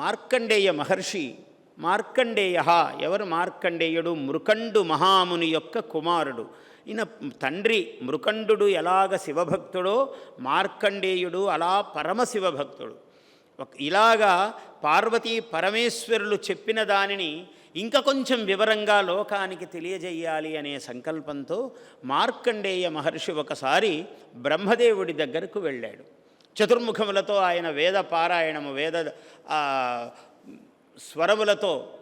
మార్కండేయ మహర్షి మార్కండేయ ఎవరు మార్కండేయుడు? మృకండు మహాముని యొక్క కుమారుడు. ఈయన తండ్రి మృకండు ఎలాగ శివభక్తుడో మార్కండేయుడు అలా పరమశివభక్తుడు ఇలాగా పార్వతీ పరమేశ్వరులు చెప్పిన దానిని ఇంకా కొంచెం వివరంగా లోకానికి తెలియజేయాలి అనే సంకల్పంతో మార్కండేయ మహర్షి ఒకసారి బ్రహ్మదేవుడి దగ్గరకు వెళ్ళాడు. చతుర్ముఖములతో ఆయన వేద పారాయణము వేద స్వరములతో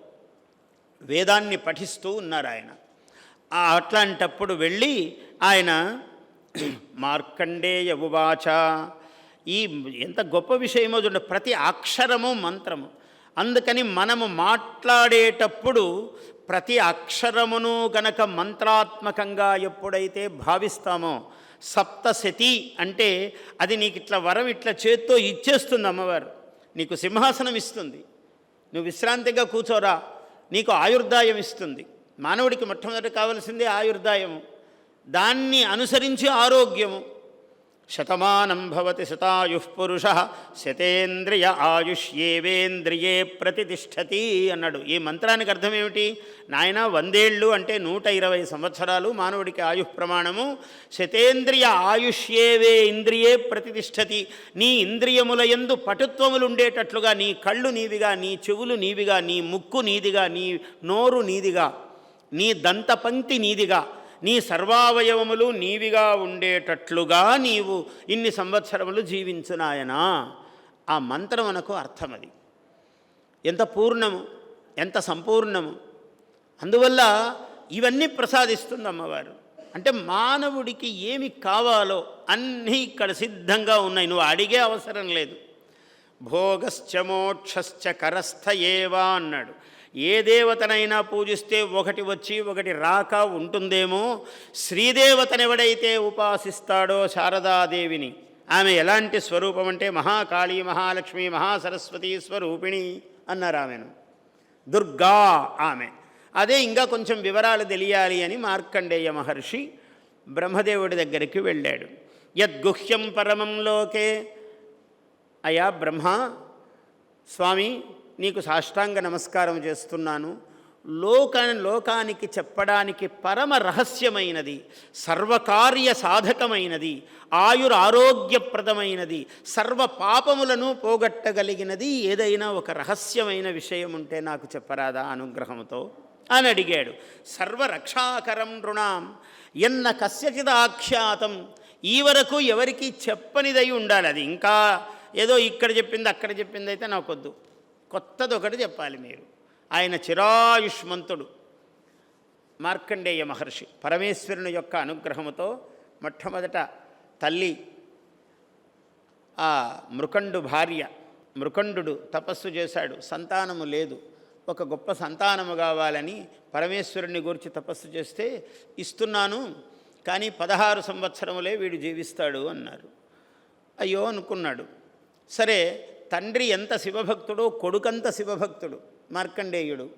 వేదాన్ని పఠిస్తూ ఉన్నారు ఆయన. అట్లాంటప్పుడు వెళ్ళి ఆయన మార్కండేయ ఉవాచ ఈ ఎంత గొప్ప విషయమో చూడండి ప్రతి అక్షరము మంత్రము. అందుకని మనము మాట్లాడేటప్పుడు ప్రతి అక్షరమును గనక మంత్రాత్మకంగా ఎప్పుడైతే భావిస్తామో సప్తశతి అంటే అది నీకు ఇట్లా వరం ఇట్లా చేత్తో ఇచ్చేస్తుంది అమ్మవారు. నీకు సింహాసనం ఇస్తుంది. నువ్వు విశ్రాంతిగా కూర్చోరా. నీకు ఆయుర్దాయం ఇస్తుంది. మానవుడికి మొట్టమొదటి కావలసిందే ఆయుర్దాయము. దాన్ని అనుసరించి ఆరోగ్యము. శతమానం భవతి శతాయు పురుష శతేంద్రియ ఆయుష్యేవేంద్రియే ప్రతిష్టతి అన్నాడు. ఈ మంత్రానికి అర్థం ఏమిటి నాయన వందేళ్ళు అంటే నూట ఇరవై సంవత్సరాలు మానవుడికి ఆయుష్ ప్రమాణము. శతేంద్రియ ఆయుష్యేవే ఇంద్రియే ప్రతిష్టతి. నీ ఇంద్రియముల యందు పటుత్వములు ఉండేటట్లుగా నీ కళ్ళు నీవిగా నీ చెవులు నీవిగా నీ ముక్కు నీదిగా నీ నోరు నీదిగా నీ దంతపంక్తి నీదిగా నీ సర్వావయవములు నీవిగా ఉండేటట్లుగా నీవు ఇన్ని సంవత్సరములు జీవించునాయనా? ఆ మంత్రం మంత్రమునకు అర్థమది. ఎంత పూర్ణము ఎంత సంపూర్ణము. అందువల్ల ఇవన్నీ ప్రసాదిస్తుంది అమ్మవారు అంటే మానవుడికి ఏమి కావాలో అన్నీ ఇక్కడ సిద్ధంగా ఉన్నాయి. నువ్వు అడిగే అవసరం లేదు. భోగశ్చ మోక్షశ్చ కరస్థ ఏవా అన్నాడు. ఏ దేవతనైనా పూజిస్తే ఒకటి వచ్చి ఒకటి రాక ఉంటుందేమో? శ్రీదేవతనెవడైతే ఉపాసిస్తాడో శారదాదేవిని? ఆమె ఎలాంటి స్వరూపం అంటే మహాకాళీ మహాలక్ష్మి మహాసరస్వతి స్వరూపిణి అన్నారు ఆమెను. దుర్గా ఆమె. అదే ఇంకా కొంచెం వివరాలు తెలియాలి అని మార్కండేయ మహర్షి బ్రహ్మదేవుడి దగ్గరికి వెళ్ళాడు. యద్గుహ్యం పరమం లోకే. అయా బ్రహ్మ స్వామి నీకు సాష్టాంగ నమస్కారం చేస్తున్నాను. లోక లోకానికి చెప్పడానికి పరమ రహస్యమైనది సర్వకార్య సాధకమైనది ఆయుర ఆరోగ్యప్రదమైనది సర్వ పాపములను పోగొట్టగలిగినది ఏదైనా ఒక రహస్యమైన విషయం ఉంటే నాకు చెప్పరాదా అనుగ్రహంతో అని అడిగాడు. సర్వరక్షాకరం రుణాం ఎన్న కస్యచిదాఖ్యాతం ఈ వరకు ఎవరికి చెప్పనిదై ఉండాలి. అది ఇంకా ఏదో ఇక్కడ చెప్పింది అక్కడ చెప్పింది అయితే నాకొద్దు. కొత్తది ఒకటి చెప్పాలి మీరు. ఆయన చిరాయుష్మంతుడు. మార్కండేయ మహర్షి పరమేశ్వరుని యొక్క అనుగ్రహముతో మొట్టమొదట తల్లి ఆ మృకండు భార్య మృకండు తపస్సు చేశాడు. సంతానము లేదు. ఒక గొప్ప సంతానము కావాలని పరమేశ్వరుని గురించి తపస్సు చేస్తే ఇస్తున్నాను కానీ పదహారు సంవత్సరములే వీడు జీవిస్తాడు అన్నారు. అయ్యో అనుకున్నాడు. సరే తండ్రి ఎంత శివభక్తుడో కొడుకంత శివభక్తుడు మార్కండేయుడు.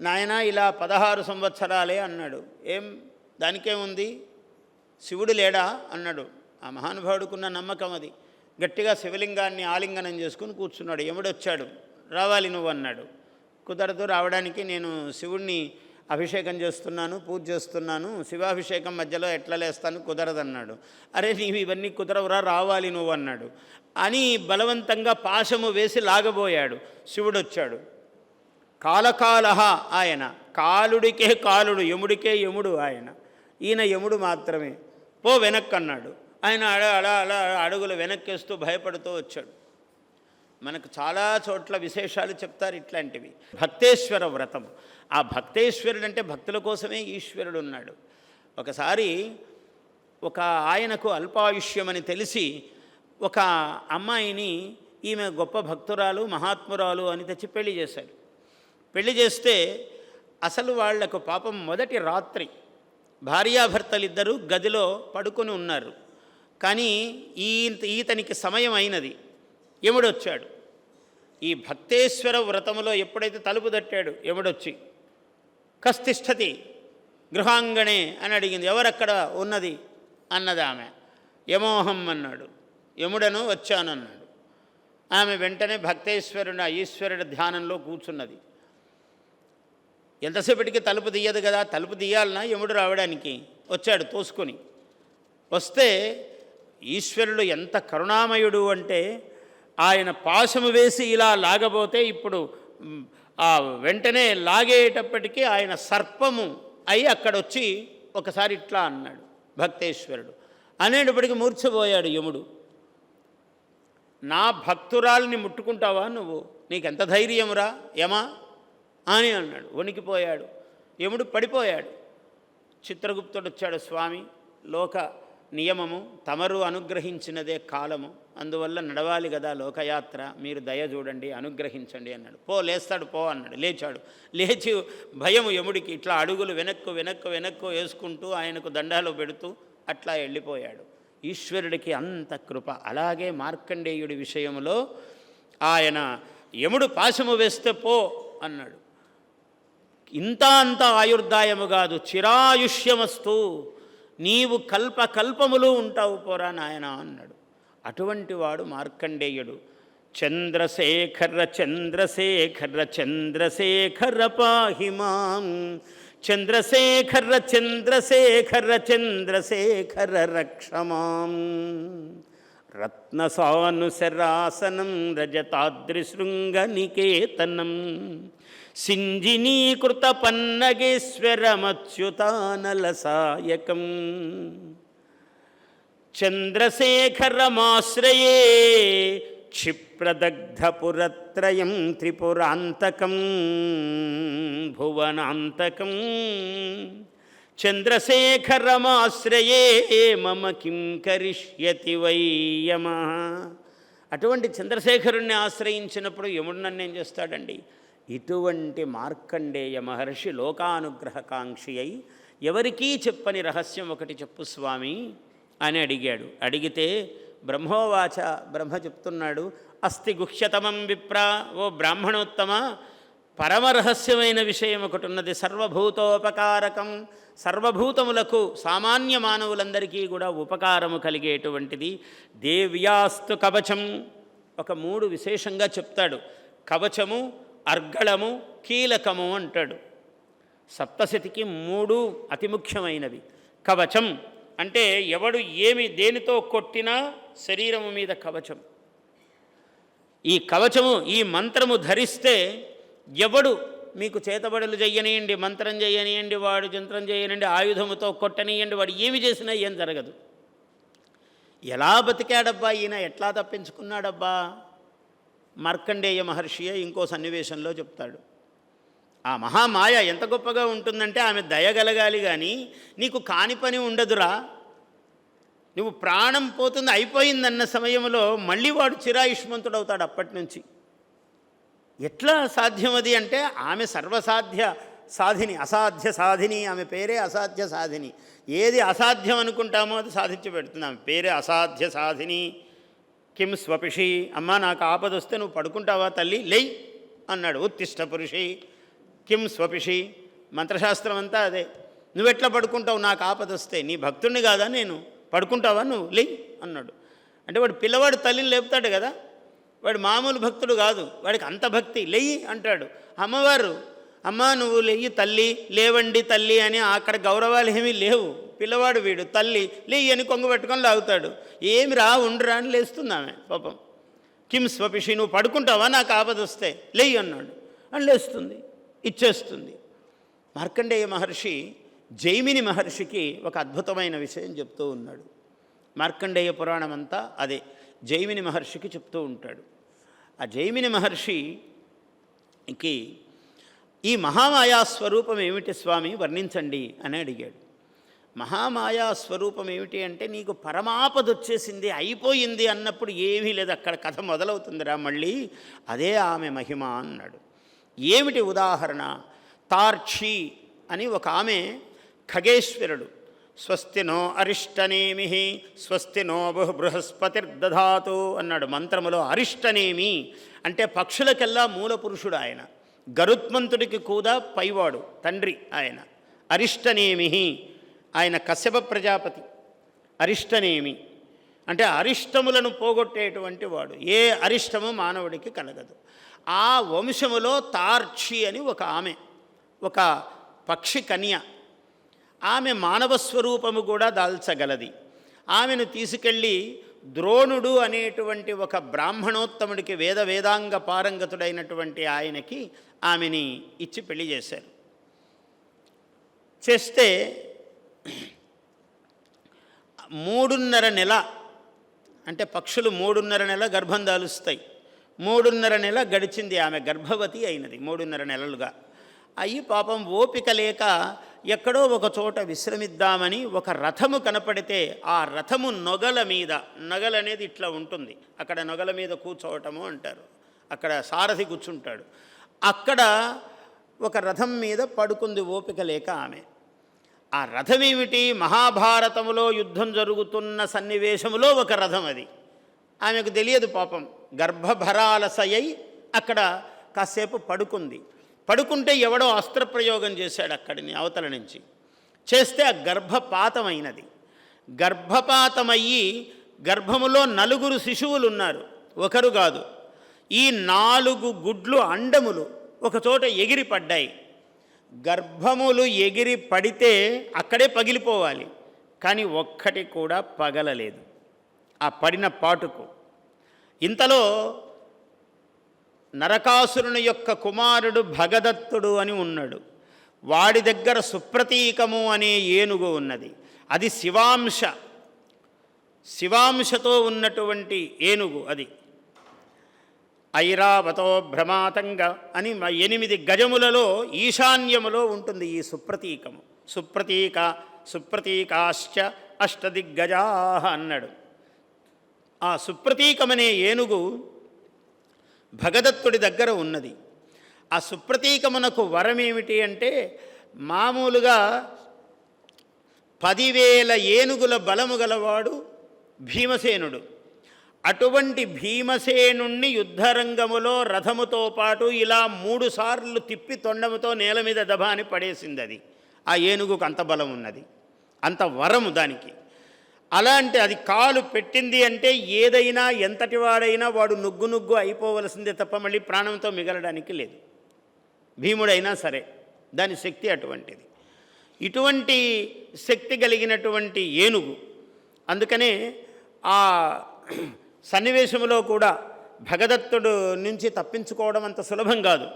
నాయన ఇలా పదహారు సంవత్సరాలే అన్నాడు. ఏం దానికేముంది? శివుడు లేడా? అన్నాడు. ఆ మహానుభావుడుకున్న నమ్మకం అది. గట్టిగా శివలింగాన్ని ఆలింగనం చేసుకుని కూర్చున్నాడు. ఎముడొచ్చాడు రావాలి నువ్వు అన్నాడు కుదరదు రావడానికి నేను శివుణ్ణి అభిషేకం చేస్తున్నాను పూజ చేస్తున్నాను శివాభిషేకం మధ్యలో ఎట్లా లేస్తాను కుదరదన్నాడు. అరే నీవు ఇవన్నీ కుదరవురా రావాలి నువ్వు అన్నాడు. అని బలవంతంగా పాశము వేసి లాగబోయాడు. శివుడు వచ్చాడు కాలకాల ఆయన. కాలుడికే కాలుడు యముడికే యముడు ఆయన. ఈయన యముడు మాత్రమే. పో వెనక్కి అన్నాడు ఆయన అలా అలా అలా అడుగులు వెనక్కేస్తూ భయపడుతూ వచ్చాడు. మనకు చాలా చోట్ల విశేషాలు చెప్తారు ఇట్లాంటివి. భక్తేశ్వర వ్రతం. ఆ భక్తేశ్వరుడు అంటే భక్తుల కోసమే ఈశ్వరుడు ఉన్నాడు. ఒకసారి ఒక ఆయనకు అల్పాయుష్యమని తెలిసి ఒక అమ్మాయిని ఈమె గొప్ప భక్తురాలు మహాత్మురాలు అని తెచ్చి పెళ్ళి చేశాడు. పెళ్ళి చేస్తే అసలు వాళ్ళకు పాపం మొదటి రాత్రి. భార్యాభర్తలిద్దరూ గదిలో పడుకొని ఉన్నారు. కానీ ఈ ఈతనికి సమయం అయినది. ఎముడొచ్చాడు ఈ భక్తేశ్వర వ్రతములో ఎప్పుడైతే తలుపు తట్టాడు ఎవడొచ్చి? కస్తిష్టతి గృహాంగణే అని అడిగింది. ఎవరక్కడ ఉన్నది? అన్నది ఆమె యమోహం అన్నాడు. యముడను వచ్చానన్నాడు. ఆమె వెంటనే భక్తేశ్వరుడు ఆ ఈశ్వరుడి ధ్యానంలో కూర్చున్నది. ఎంతసేపటికి తలుపు తీయదు కదా? తలుపు తీయాలన్నా యముడు రావడానికి వచ్చాడు తోసుకొని. వస్తే ఈశ్వరుడు ఎంత కరుణామయుడు అంటే ఆయన పాశము వేసి ఇలా లాగబోతే ఇప్పుడు ఆ వెంటనే లాగేటప్పటికీ ఆయన సర్పము అయి అక్కడొచ్చి ఒకసారి ఇట్లా అన్నాడు భక్తేశ్వరుడు. అనేటప్పటికి మూర్చబోయాడు యముడు. నా భక్తురాల్ని ముట్టుకుంటావా నువ్వు? నీకెంత ధైర్యమురా? యమా? అని అన్నాడు. వణికిపోయాడు. యముడు పడిపోయాడు. చిత్రగుప్తుడు వచ్చాడు స్వామి. లోక నియమము తమరు అనుగ్రహించినదే కాలము అందువల్ల నడవాలి కదా లోకయాత్ర మీరు దయ చూడండి అనుగ్రహించండి అన్నాడు. పో లేస్తాడు పో అన్నాడు. లేచాడు. లేచి భయము యముడికి ఇట్లా అడుగులు వెనక్కు వెనక్కు వెనక్కు వేసుకుంటూ ఆయనకు దండాలు పెడుతూ అట్లా వెళ్ళిపోయాడు. ఈశ్వరుడికి అంత కృప. అలాగే మార్కండేయుడి విషయంలో ఆయన యముడు పాశము వేస్తే పో అన్నాడు. ఇంత అంత ఆయుర్దాయము కాదు చిరాయుష్యమస్తు. నీవు కల్ప కల్పములు ఉంటావు పోరా నాయన అన్నాడు. అటువంటి వాడు మార్కండేయుడు. చంద్రశేఖర చంద్రశేఖర చంద్రశేఖర పాహిమాం చంద్రశేఖర చంద్రశేఖర చంద్రశేఖర రక్షమాం రత్నసానుశరాసనం రజతాద్రిశృంగనికేతనం సింజినీకృత పన్నగేశ్వరమచ్యుతానలసాయకం చంద్రశేఖరమాశ్రయే క్షిప్రదగ్ధపురత్రయం త్రిపురాంతకం భువనాంతకం చంద్రశేఖరమాశ్రయే మమ కిం కరిష్యతి వై అటువంటి చంద్రశేఖరుణ్ణి ఆశ్రయించినప్పుడు యముడు నన్నేం చేస్తాడండి? ఇటువంటి మార్కండేయ మహర్షి లోకానుగ్రహకాంక్షి అయి ఎవరికీ చెప్పని రహస్యం ఒకటి చెప్పు స్వామి అని అడిగాడు. అడిగితే బ్రహ్మోవాచ బ్రహ్మ చెప్తున్నాడు అస్తి గుహ్యతమం విప్ర ఓ బ్రాహ్మణోత్తమ పరమరహస్యమైన విషయం ఒకటి ఉన్నది సర్వభూతోపకారకం సర్వభూతములకు సామాన్య మానవులందరికీ కూడా ఉపకారము కలిగేటువంటిది. దేవ్యాస్తు కవచం ఒక మూడు విశేషంగా చెప్తాడు. కవచము అర్గళము కీలకము అంటాడు. సప్తశతికి మూడు అతి ముఖ్యమైనవి కవచం అంటే ఎవడు ఏమి దేనితో కొట్టినా శరీరము మీద కవచం. ఈ కవచము ఈ మంత్రము ధరిస్తే ఎవడు మీకు చేతబడులు చెయ్యనియండి మంత్రం చేయనియండి వాడు యంత్రం చేయనండి ఆయుధముతో కొట్టనియండి వాడు ఏమి చేసినా ఏం జరగదు. ఎలా బతికాడబ్బా ఈయన? ఎట్లా తప్పించుకున్నాడబ్బా? మార్కండేయ మహర్షియే ఇంకో సన్నివేశంలో చెప్తాడు. ఆ మహామాయ ఎంత గొప్పగా ఉంటుందంటే ఆమె దయగలగాలి కానీ నీకు కాని పని ఉండదురా. నువ్వు ప్రాణం పోతుంది అయిపోయిందన్న సమయంలో మళ్ళీ వాడు చిరాయుష్మంతుడు అవుతాడు అప్పటి నుంచి ఎట్లా సాధ్యం అది అంటే ఆమె సర్వసాధ్య సాధిని అసాధ్య సాధిని ఆమె పేరే అసాధ్య సాధిని. ఏది అసాధ్యం అనుకుంటామో అది సాధించి పెడుతుంది. ఆమె పేరే అసాధ్య సాధిని. కిం స్వపిషి? అమ్మా నాకు ఆపద వస్తే నువ్వు పడుకుంటావా తల్లి? లెయ్ అన్నాడు ఉత్తిష్ట పురుషి. కిం స్వపిషి? మంత్రశాస్త్రం అంతా అదే. నువ్వెట్లా పడుకుంటావు? నాకు ఆపద వస్తే నీ భక్తుడిని కాదా నేను? పడుకుంటావా నువ్వు? లెయ్ అన్నాడు. అంటే వాడు పిల్లవాడు తల్లిని లేపుతాడు కదా. వాడు మామూలు భక్తుడు కాదు. వాడికి అంత భక్తి. లెయ్యి అంటాడు. అమ్మవారు అమ్మా నువ్వు లేయి తల్లి లేవండి తల్లి అని అక్కడ గౌరవాలు ఏమీ లేవు. పిల్లవాడు వీడు తల్లి లేయి అని కొంగు పెట్టుకొని లాగుతాడు. ఏమి రా ఉండురా అని లేస్తుంది ఆమె పాపం. కిమ్ స్వపిషి నువ్వు పడుకుంటావా? నాకు ఆపద వస్తే లేయి అన్నాడు. అని లేస్తుంది ఇచ్చేస్తుంది. మార్కండేయ మహర్షి జైమిని మహర్షికి ఒక అద్భుతమైన విషయం చెప్తూ ఉన్నాడు. మార్కండేయ పురాణం అంతా అదే జైమిని మహర్షికి చెప్తూ ఉంటాడు. ఆ జైమిని మహర్షికి ఈ మహామాయా స్వరూపం ఏమిటి స్వామి? వర్ణించండి అని అడిగాడు. మహామాయా స్వరూపం ఏమిటి అంటే నీకు పరమాపద వచ్చేసింది అయిపోయింది అన్నప్పుడు ఏమీ లేదు. అక్కడ కథ మొదలవుతుందిరా మళ్ళీ. అదే ఆమె మహిమ అన్నాడు. ఏమిటి ఉదాహరణ? తార్క్షి అని ఒక ఆమె ఖగేశ్వరుడు. స్వస్తినో అరిష్టనేమి స్వస్తినో బహు బృహస్పతిర్దధాతు అన్నాడు. మంత్రములో అరిష్టనేమి అంటే పక్షులకెల్లా మూల పురుషుడు ఆయన. గరుత్మంతుడికి కూడా పైవాడు తండ్రి ఆయన. అరిష్టనేమి ఆయన కశ్యప ప్రజాపతి. అరిష్టనేమి? అంటే అరిష్టములను పోగొట్టేటువంటి వాడు. ఏ అరిష్టము మానవుడికి కలగదు. ఆ వంశములో తార్చి అని ఒక ఆమె ఒక పక్షి కన్య. ఆమె మానవ స్వరూపము కూడా దాల్చగలది. ఆమెను తీసుకెళ్ళి ద్రోణుడు అనేటువంటి ఒక బ్రాహ్మణోత్తముడికి వేద వేదాంగ పారంగతుడైనటువంటి ఆయనకి ఆమెని ఇచ్చి పెళ్ళి చేశారు. చేస్తే మూడున్నర నెల అంటే పక్షులు మూడున్నర నెల గర్భం దాలుస్తాయి. మూడున్నర నెల గడిచింది ఆమె గర్భవతి అయినది మూడున్నర నెలలుగా. అయ్యి పాపం ఓపిక లేక ఎక్కడో ఒక చోట విశ్రమిద్దామని ఒక రథము కనపడితే ఆ రథము నొగల మీద నొగల అనేది ఇట్లా ఉంటుంది. అక్కడ నొగల మీద కూర్చోవటము అంటారు. అక్కడ సారథి కూర్చుంటాడు. అక్కడ ఒక రథం మీద పడుకుంది ఓపిక లేక ఆమె. ఆ రథం ఏమిటి మహాభారతములో యుద్ధం జరుగుతున్న సన్నివేశములో ఒక రథం అది. ఆమెకు తెలియదు పాపం. గర్భభరాలసయ్యి అక్కడ కాసేపు పడుకుంది. పడుకుంటే ఎవడో అస్త్రప్రయోగం చేశాడు అక్కడిని అవతల నుంచి. చేస్తే ఆ గర్భపాతమైనది. గర్భపాతమయ్యి గర్భములో నలుగురు శిశువులు ఉన్నారు ఒకరు కాదు ఈ నాలుగు గుడ్లు అండములు ఒకచోట ఎగిరి పడ్డాయి గర్భములు ఎగిరి పడితే అక్కడే పగిలిపోవాలి కానీ ఒక్కటి కూడా పగలలేదు. ఆ పడిన పాటుకు. ఇంతలో నరకాసురుని యొక్క కుమారుడు భగదత్తుడు అని ఉన్నాడు. వాడి దగ్గర సుప్రతీకము అనే ఏనుగు ఉన్నది. అది శివాంశ. శివాంశతో ఉన్నటువంటి ఏనుగు అది. ఐరావతో భ్రమాతంగ అని మ- ఎనిమిది గజములలో ఈశాన్యములో ఉంటుంది ఈ సుప్రతీకము. సుప్రతీక సుప్రతీకాశ్చ అష్టదిగ్గజా అన్నాడు. ఆ సుప్రతీకమనే ఏనుగు భగదత్తుడి దగ్గర ఉన్నది. ఆ సుప్రతీకమునకు వరం ఏమిటి అంటే మామూలుగా పదివేల ఏనుగుల బలము గలవాడు భీమసేనుడు. అటువంటి భీమసేనుణ్ణి యుద్ధరంగములో రథముతో పాటు ఇలా మూడు సార్లు తిప్పి తొండముతో నేల మీద దభాని పడేసింది అది ఆ ఏనుగుకు అంత బలం ఉన్నది అంత వరము దానికి. అలాంటి అది కాలు పెట్టింది అంటే ఏదైనా ఎంతటి వాడైనా వాడు నుగ్గు నుగ్గు అయిపోవలసిందే తప్ప మళ్ళీ ప్రాణంతో మిగలడానికి లేదు. భీముడైనా సరే దాని శక్తి అటువంటిది. ఇటువంటి శక్తి కలిగినటువంటి ఏనుగు అందుకనే ఆ సన్నివేశంలో కూడా భగదత్తుడు నుంచి తప్పించుకోవడం అంత సులభం కాదు.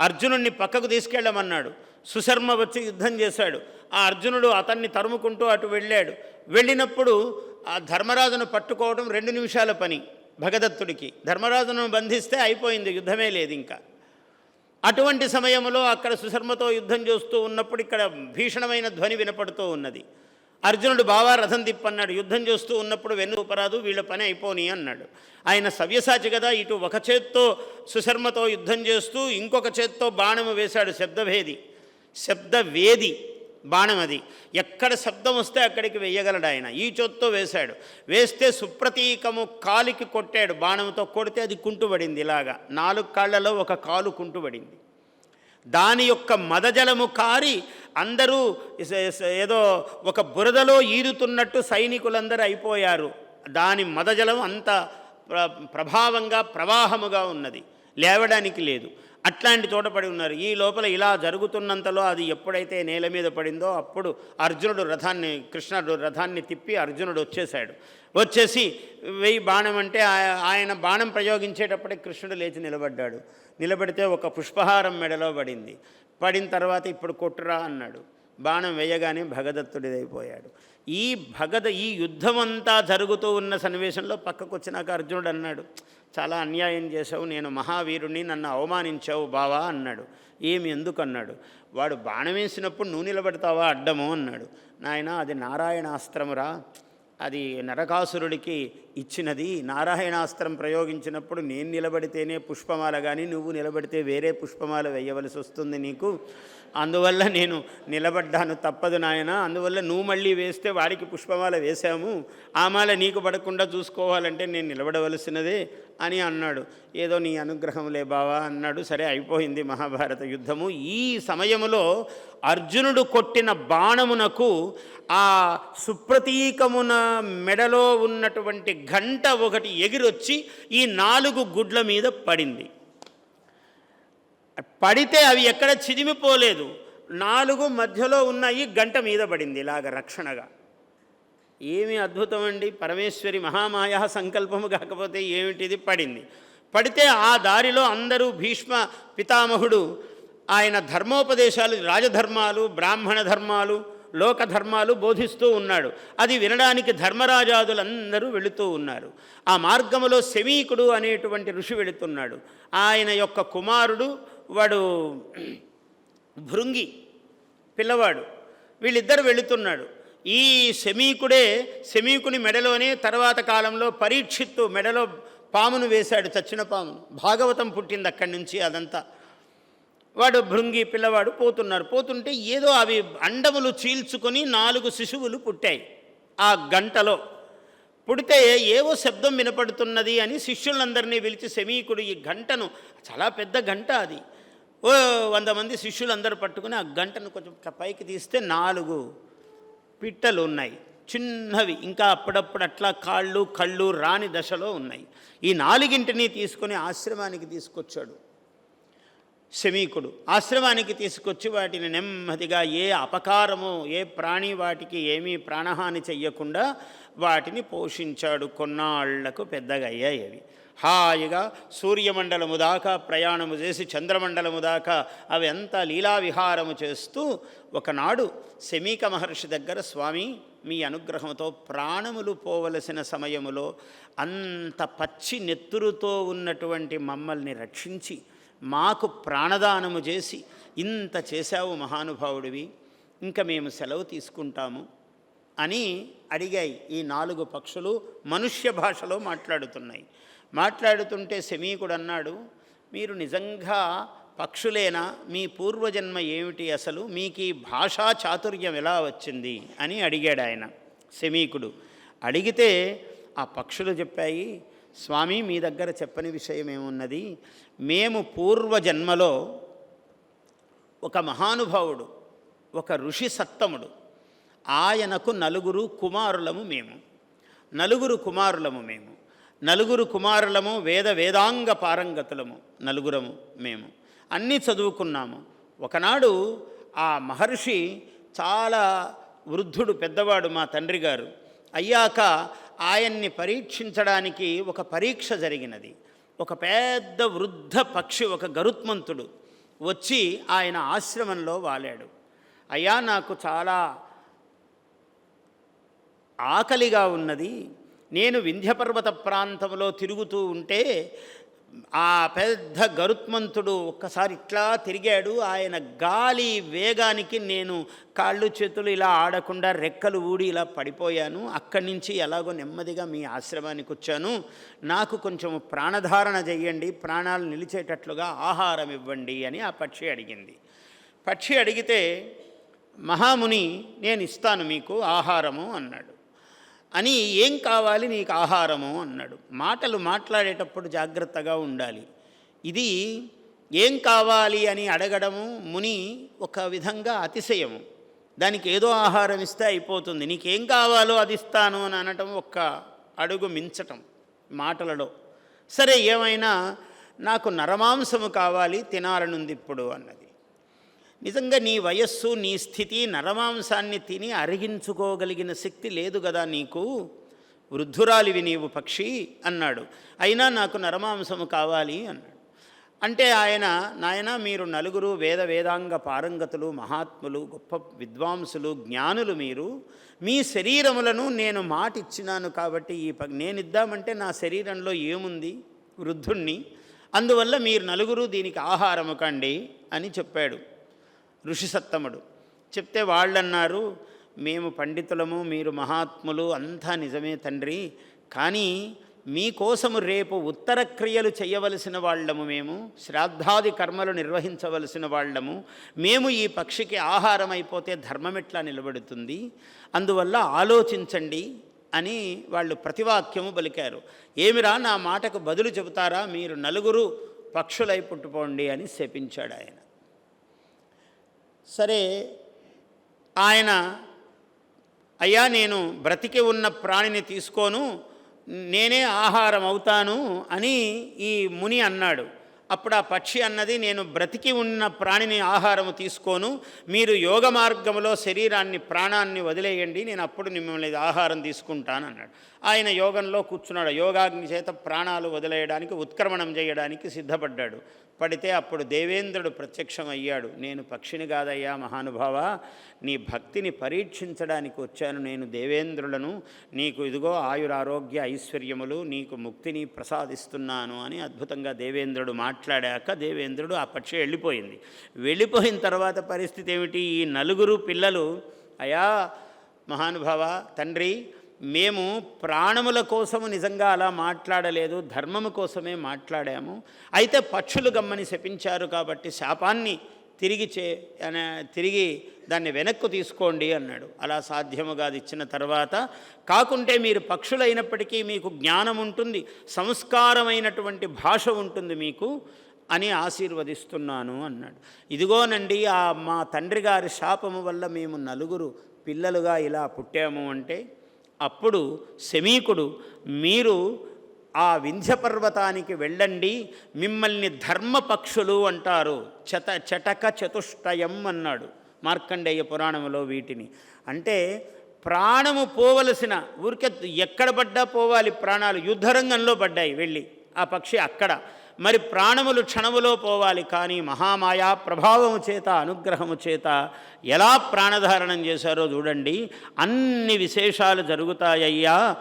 అర్జునుడిని పక్కకు తీసుకెళ్ళమన్నాడు. సుశర్మ వచ్చి యుద్ధం చేశాడు. ఆ అర్జునుడు అతన్ని తరుముకుంటూ అటు వెళ్ళాడు. వెళ్ళినప్పుడు ఆ ధర్మరాజును పట్టుకోవడం రెండు నిమిషాల పని భగదత్తుడికి. ధర్మరాజును బంధిస్తే అయిపోయింది యుద్ధమే లేదు ఇంకా. అటువంటి సమయంలో అక్కడ సుశర్మతో యుద్ధం చేస్తూ ఉన్నప్పుడు ఇక్కడ భీషణమైన ధ్వని వినపడుతూ ఉన్నది. అర్జునుడు బావా రథం తిప్పన్నాడు. యుద్ధం చేస్తూ ఉన్నప్పుడు వెన్ను ఉపరాదు వీళ్ళ పని అయిపోని అన్నాడు. ఆయన సవ్యసాచి కదా ఇటు ఒక చేత్తో సుశర్మతో యుద్ధం చేస్తూ ఇంకొక చేత్తో బాణము వేశాడు శబ్దభేది. శబ్దవేది బాణం అది. ఎక్కడ శబ్దం వస్తే అక్కడికి వేయగలడు ఆయన. ఈ చొత్తో వేశాడు. వేస్తే సుప్రతీకము కాలికి కొట్టాడు. బాణంతో కొడితే అది కుంటుబడింది ఇలాగా. నాలుగు కాళ్ళలో ఒక కాలు కుంటుబడింది. దాని యొక్క మదజలము కారి అందరూ ఏదో ఒక బురదలో ఈదుతున్నట్టు సైనికులందరూ అయిపోయారు. దాని మదజలం అంత ప్రభావంగా ప్రవాహముగా ఉన్నది. లేవడానికి లేదు. అట్లాంటి చోట పడి ఉన్నారు. ఈ లోపల ఇలా జరుగుతున్నంతలో అది ఎప్పుడైతే నేల మీద పడిందో అప్పుడు అర్జునుడు రథాన్ని కృష్ణుడు రథాన్ని తిప్పి అర్జునుడు వచ్చేసాడు వచ్చేసి వెయ్యి బాణం అంటే ఆయన బాణం ప్రయోగించేటప్పటికి కృష్ణుడు లేచి నిలబడ్డాడు. నిలబడితే ఒక పుష్పహారం మెడలో పడింది. పడిన తర్వాత ఇప్పుడు కొట్టురా అన్నాడు. బాణం వేయగానే భగదత్తుడిదైపోయాడు. ఈ భగద ఈ యుద్ధమంతా జరుగుతూ ఉన్న సన్నివేశంలో పక్కకు వచ్చినాక అర్జునుడు అన్నాడు చాలా అన్యాయం చేశావు నేను మహావీరుణ్ణి నన్ను అవమానించావు బావా అన్నాడు. ఏమి ఎందుకు అన్నాడు వాడు బాణం వేసినప్పుడు నువ్వు నిలబెడతావా అడ్డము అన్నాడు. నాయన అది నారాయణాస్త్రమురా. అది నరకాసురుడికి ఇచ్చినది. నారాయణాస్త్రం ప్రయోగించినప్పుడు నేను నిలబడితేనే పుష్పమాల కానీ నువ్వు నిలబడితే వేరే పుష్పమాల వేయవలసి వస్తుంది నీకు. అందువల్ల నేను నిలబడ్డాను. తప్పదు నాయన. అందువల్ల నువ్వు మళ్ళీ వేస్తే వాడికి పుష్పమాల వేశాము. ఆ మాల నీకు పడకుండా చూసుకోవాలంటే నేను నిలబడవలసినదే అని అన్నాడు. ఏదో నీ అనుగ్రహంలే బావా అన్నాడు. సరే అయిపోయింది మహాభారత యుద్ధము. ఈ సమయములో అర్జునుడు కొట్టిన బాణమునకు ఆ సుప్రతీకమున మెడలో ఉన్నటువంటి గంట ఒకటి ఎగిరొచ్చి ఈ నాలుగు గుడ్ల మీద పడింది. పడితే అవి ఎక్కడ చిదిమిపోలేదు. నాలుగు మధ్యలో ఉన్నాయి గంట మీద పడింది ఇలాగ రక్షణగా. ఏమి అద్భుతం అండి పరమేశ్వరి మహామాయ సంకల్పము కాకపోతే ఏమిటిది? పడింది. పడితే ఆ దారిలో అందరూ భీష్మ పితామహుడు ఆయన ధర్మోపదేశాలు రాజధర్మాలు బ్రాహ్మణ ధర్మాలు లోక ధర్మాలు బోధిస్తూ ఉన్నాడు. అది వినడానికి ధర్మరాజాదులందరూ వెళుతూ ఉన్నారు. ఆ మార్గములో శమీకుడు అనేటువంటి ఋషి వెళుతున్నాడు. ఆయన యొక్క కుమారుడు వాడు భృంగి పిల్లవాడు. వీళ్ళిద్దరు వెళుతున్నాడు. ఈ శమీకుడే శమీకుని మెడలోనే తర్వాత కాలంలో పరీక్షిత్తు మెడలో పామును వేశాడు చచ్చిన పామును భాగవతం పుట్టింది అక్కడి నుంచి అదంతా. వాడు భృంగి పిల్లవాడు పోతున్నారు పోతుంటే ఏదో అవి అండములు చీల్చుకొని నాలుగు శిశువులు పుట్టాయి ఆ గంటలో. పుడితే ఏవో శబ్దం వినపడుతున్నది అని శిష్యులందరినీ పిలిచి శమీకుడు ఈ గంటను చాలా పెద్ద గంట అది. ఓ వంద మంది శిష్యులందరూ పట్టుకుని ఆ గంటను కొంచెం పైకి తీస్తే నాలుగు పిట్టలు ఉన్నాయి. చిన్నవి. ఇంకా అప్పుడప్పుడు అట్లా కాళ్ళు కళ్ళు రాని దశలో ఉన్నాయి. ఈ నాలుగింటిని తీసుకొని ఆశ్రమానికి తీసుకొచ్చాడు. శమీకుడు. ఆశ్రమానికి తీసుకొచ్చి వాటిని నెమ్మదిగా ఏ అపకారము ఏ ప్రాణి వాటికి ఏమీ ప్రాణహాని చెయ్యకుండా వాటిని పోషించాడు కొన్నాళ్ళకు పెద్దగా అయ్యాయి అవి హాయిగా సూర్యమండలము దాకా ప్రయాణము చేసి చంద్రమండలము దాకా అవి అంతా లీలా విహారము చేస్తూ ఒకనాడు శమీక మహర్షి దగ్గర స్వామి మీ అనుగ్రహంతో ప్రాణములు పోవలసిన సమయములో అంత పచ్చి నెత్తురుతో ఉన్నటువంటి మమ్మల్ని రక్షించి మాకు ప్రాణదానము చేసి ఇంత చేశావు మహానుభావుడివి ఇంకా మేము సెలవు తీసుకుంటాము అని అడిగాయి. ఈ నాలుగు పక్షులు మనుష్య భాషలో మాట్లాడుతున్నాయి. మాట్లాడుతుంటే శమీకుడు అన్నాడు మీరు నిజంగా పక్షులేనా? మీ పూర్వజన్మ ఏమిటి అసలు? మీకు ఈ భాషా చాతుర్యం ఎలా వచ్చింది? అని అడిగాడు ఆయన శమీకుడు. అడిగితే ఆ పక్షులు చెప్పాయి స్వామి మీ దగ్గర చెప్పని విషయం ఏమున్నది? మేము పూర్వజన్మలో ఒక మహానుభావుడు ఒక ఋషి సత్తముడు. ఆయనకు నలుగురు కుమారులము మేము. నలుగురు కుమారులము మేము. నలుగురు కుమారులము వేద వేదాంగ పారంగతులము నలుగురము మేము. అన్నీ చదువుకున్నాము. ఒకనాడు ఆ మహర్షి చాలా వృద్ధుడు పెద్దవాడు మా తండ్రి గారు. అయ్యాక ఆయన్ని పరీక్షించడానికి ఒక పరీక్ష జరిగినది. ఒక పెద్ద వృద్ధ పక్షి ఒక గరుత్మంతుడు వచ్చి ఆయన ఆశ్రమంలో వాలాడు. అయ్యా నాకు చాలా ఆకలిగా ఉన్నది. నేను వింధ్యపర్వత ప్రాంతంలో తిరుగుతూ ఉంటే ఆ పెద్ద గరుత్మంతుడు ఒక్కసారి ఇట్లా తిరిగాడు. ఆయన గాలి వేగానికి నేను కాళ్ళు చేతులు ఇలా ఆడకుండా రెక్కలు ఊడి ఇలా పడిపోయాను. అక్కడి నుంచి ఎలాగో నెమ్మదిగా మీ ఆశ్రమానికి వచ్చాను. నాకు కొంచెం ప్రాణధారణ చెయ్యండి ప్రాణాలు నిలిచేటట్లుగా ఆహారం ఇవ్వండి అని ఆ పక్షి అడిగింది. పక్షి అడిగితే మహాముని నేను ఇస్తాను మీకు ఆహారము అన్నాడు. అని ఏం కావాలి నీకు ఆహారము అన్నాడు. మాటలు మాట్లాడేటప్పుడు జాగ్రత్తగా ఉండాలి. ఇది ఏం కావాలి అని అడగడము ముని ఒక విధంగా అతిశయము. దానికి ఏదో ఆహారం ఇస్తే అయిపోతుంది. నీకేం కావాలో అది ఇస్తాను అని అనటం ఒక్క అడుగు మించటం మాటలలో. సరే ఏమైనా నాకు నరమాంసము కావాలి తినాలనుంది ఇప్పుడు అన్నది. నిజంగా నీ వయస్సు నీ స్థితి నరమాంసాన్ని తిని అరిగించుకోగలిగిన శక్తి లేదు కదా నీకు? వృద్ధురాలివి నీవు పక్షి అన్నాడు. అయినా నాకు నరమాంసము కావాలి అన్నాడు. అంటే ఆయన నాయన మీరు నలుగురు వేద వేదాంగ పారంగతులు మహాత్ములు గొప్ప విద్వాంసులు జ్ఞానులు మీరు. మీ శరీరములను నేను మాటిచ్చినాను కాబట్టి ఈ ప నేను ఇద్దామంటే నా శరీరంలో ఏముంది? వృద్ధుణ్ణి. అందువల్ల మీరు నలుగురు దీనికి ఆహారము కండి అని చెప్పాడు. ఋషిసత్తముడు. చెప్తే వాళ్ళన్నారు మేము పండితులము మీరు మహాత్ములు అంతా నిజమే తండ్రి. కానీ మీకోసము రేపు ఉత్తర క్రియలు చేయవలసిన వాళ్ళము మేము శ్రాద్ధాది కర్మలు నిర్వహించవలసిన వాళ్ళము. మేము ఈ పక్షికి ఆహారం అయిపోతే ధర్మం ఎట్లా నిలబడుతుంది? అందువల్ల ఆలోచించండి అని వాళ్ళు ప్రతివాక్యము పలికారు. ఏమిరా నా మాటకు బదులు చెబుతారా? మీరు నలుగురు పక్షులై పుట్టుకోండి అని శపించాడు ఆయన సరే ఆయన అయ్యా నేను బ్రతికి ఉన్న ప్రాణిని తీసుకోను నేనే ఆహారం అవుతాను అని ఈ ముని అన్నాడు. అప్పుడు ఆ పక్షి అన్నది నేను బ్రతికి ఉన్న ప్రాణిని ఆహారము తీసుకోను మీరు యోగ మార్గంలో శరీరాన్ని ప్రాణాన్ని వదిలేయండి నేను అప్పుడు మిమ్మల్ని ఆహారం తీసుకుంటాను అన్నాడు. ఆయన యోగంలో కూర్చున్నాడు. యోగాగ్ని చేత ప్రాణాలు వదిలేయడానికి ఉత్క్రమణం చేయడానికి సిద్ధపడ్డాడు. పడితే అప్పుడు దేవేంద్రుడు ప్రత్యక్షం అయ్యాడు నేను పక్షిని కాదయ్యా మహానుభావ నీ భక్తిని పరీక్షించడానికి వచ్చాను నేను దేవేంద్రులను. నీకు ఇదిగో ఆయురారోగ్య ఐశ్వర్యములు నీకు ముక్తిని ప్రసాదిస్తున్నాను అని అద్భుతంగా దేవేంద్రుడు మాట్లాడాక దేవేంద్రుడు ఆ పక్షి వెళ్ళిపోయింది. వెళ్ళిపోయిన తర్వాత పరిస్థితి ఏమిటి? ఈ నలుగురు పిల్లలు అయా మహానుభావ తండ్రి మేము ప్రాణముల కోసము నిజంగా అలా మాట్లాడలేదు ధర్మము కోసమే మాట్లాడాము. అయితే పక్షులు గమ్మని శపించారు కాబట్టి శాపాన్ని తిరిగి చే తిరిగి దాన్ని వెనక్కు తీసుకోండి అన్నాడు. అలా సాధ్యముగా అది ఇచ్చిన తర్వాత కాకుంటే మీరు పక్షులైనప్పటికీ మీకు జ్ఞానం ఉంటుంది సంస్కారమైనటువంటి భాష ఉంటుంది మీకు అని ఆశీర్వదిస్తున్నాను అన్నాడు. ఇదిగోనండి ఆ మా తండ్రి గారి శాపము వల్ల మేము నలుగురు పిల్లలుగా ఇలా పుట్టాము అంటే అప్పుడు శమీకుడు మీరు ఆ వింధ్య పర్వతానికి వెళ్ళండి మిమ్మల్ని ధర్మపక్షులు అంటారు. చత చటక చతుష్టయం అన్నాడు మార్కండేయ పురాణంలో వీటిని. అంటే ప్రాణము పోవలసిన ఊరికే ఎక్కడ పడ్డా పోవాలి ప్రాణాలు యుద్ధరంగంలో పడ్డాయి వెళ్ళి. ఆ పక్షి అక్కడ. మరి ప్రాణములు క్షణములో పోవాలి కానీ మహామాయా ప్రభావము చేత అనుగ్రహము చేత ఎలా ప్రాణధారణం చేశారో చూడండి. అన్ని విశేషాలు జరుగుతాయ్యా